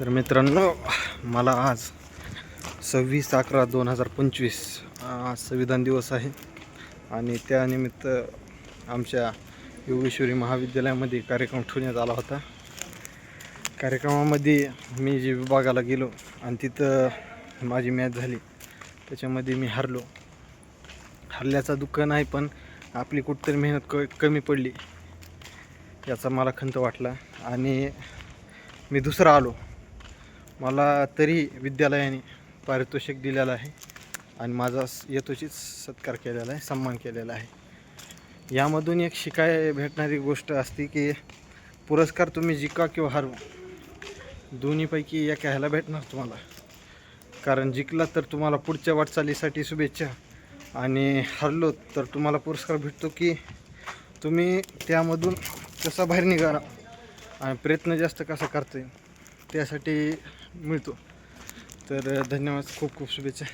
तर मित्रांनो मला आज सव्वीस अकरा दोन हजार पंचवीस आज संविधान दिवस आहे. आणि त्यानिमित्त आमच्या योगेश्वरी महाविद्यालयामध्ये कार्यक्रम ठेवण्यात आला होता. कार्यक्रमामध्ये मी जे विभागाला गेलो आणि तिथं माझी मॅच झाली. त्याच्यामध्ये मी हरलो. हरल्याचा दुःख नाही पण आपली कुठतरी मेहनत क कमी पडली याचा मला खंत वाटला. आणि मी दुसरा आलो. मला तरी विद्यालयाने पारितोषिक दिलेलं आहे आणि माझा स- यथोचित सत्कार केलेला आहे सन्मान केलेला आहे. यामधून एक शिकाय भेटणारी गोष्ट असते की पुरस्कार तुम्ही जिका किंवा हरवा दोन्हीपैकी एक ह्याला भेटणार तुम्हाला. कारण जिंकला तर तुम्हाला पुढच्या वाटचालीसाठी शुभेच्छा आणि हरलो तर तुम्हाला पुरस्कार भेटतो की तुम्ही त्यामधून कसा बाहेर निघाला आणि प्रयत्न जास्त कसा करता येईल त्यासाठी मिळतो. तर धन्यवाद. खूप खूप शुभेच्छा.